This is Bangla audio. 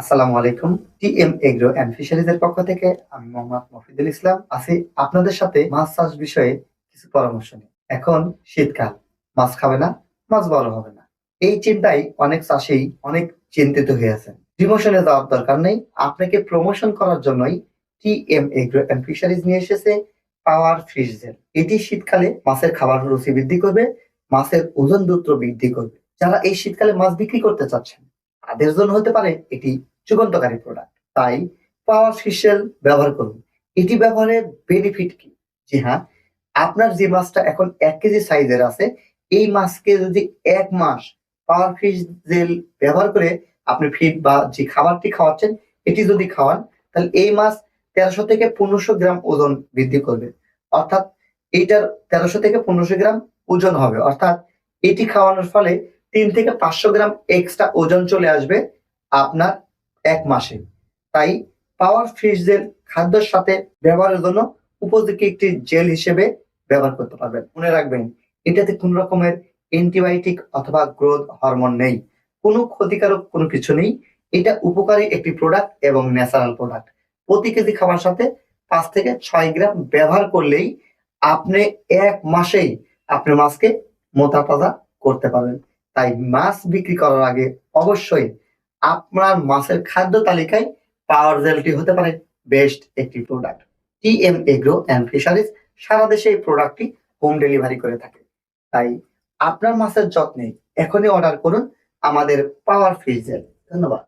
আসসালামু আলাইকুম টিএম এগ্রো অ্যান্ড ফিশারিজের পক্ষ থেকে আমি মোহাম্মদ মফিদুল ইসলাম আছি আপনাদের সাথে মাছ চাষ বিষয়ে কিছু পরামর্শ নিয়ে। এখন শীতকাল, মাছ খাবে না, মাছ বড় হবে না। এই চিন্তায় অনেক চাষি অনেক চিন্তিত হয়ে আছেন। ডিমোশনে যাওয়ার দরকার নেই, আপনাকে প্রমোশন করার জন্যই টিএম এগ্রো অ্যান্ড ফিশারিজ নিয়ে এসেছে পাওয়ার ফিশ জেল। এটি শীতকালে মাছের খাবার রুচি বৃদ্ধি করবে, মাছের ওজন দ্রুত বৃদ্ধি করবে। যারা এই শীতকালে মাছ বিক্রি করতে চাচ্ছেন, তাদের জন্য হতে পারে এটি যুগান্তকারী প্রোডাক্ট তাই পাওয়ার ফিশেল ব্যবহার করুন। এটি ব্যবহারের বেনিফিট কি? জি হ্যাঁ আপনার যে মাছটা এখন এক কেজি সাইজের আছে, এই মাছকে যদি এক মাস পাওয়ার ফিশ জেল ব্যবহার করে আপনি ফিড বা যে খাবারটি খাওয়াচ্ছেন, এটি যদি খাওয়ান, তাহলে এই মাছ তেরোশো থেকে পনেরোশো গ্রাম ওজন বৃদ্ধি করবে। অর্থাৎ এইটার তেরোশো থেকে পনেরোশো গ্রাম ওজন হবে। অর্থাৎ এটি খাওয়ানোর ফলে তিন থেকে পাঁচশো গ্রাম এক্সট্রা ওজন চলে আসবে আপনার এক মাসে। তাই পাওয়ার জেল খাদ্যের সাথে ব্যবহারের জন্য উপযোগী একটি জেল হিসেবে ব্যবহার করতে পারবেন। মনে রাখবেন, এটাতে কোন রকমের অ্যান্টিবায়োটিক অথবা গ্রোথ হরমোন নেই। কোনো ক্ষতিকারক কোনো কিছু নেই। এটা উপকারী একটি প্রোডাক্ট এবং ন্যাচারাল প্রোডাক্ট প্রতি কেজি খাবার সাথে পাঁচ থেকে ছয় গ্রাম ব্যবহার করলেই আপনি এক মাসেই আপনি মাছকে মোটা তাজা করতে পারবেন। তাই মাছ বিক্রি করার আগে অবশ্যই আপনার মাছের খাদ্য তালিকায় পাওয়ার জেলটি হতে পারে। বেস্ট একটি product. T M agro and fisheries সারা দেশে এই প্রোডাক্টটি হোম ডেলিভারি করে থাকে। তাই আপনার মাছের যত্নে এখনই অর্ডার করুন আমাদের পাওয়ার ফিশ জেল। ধন্যবাদ।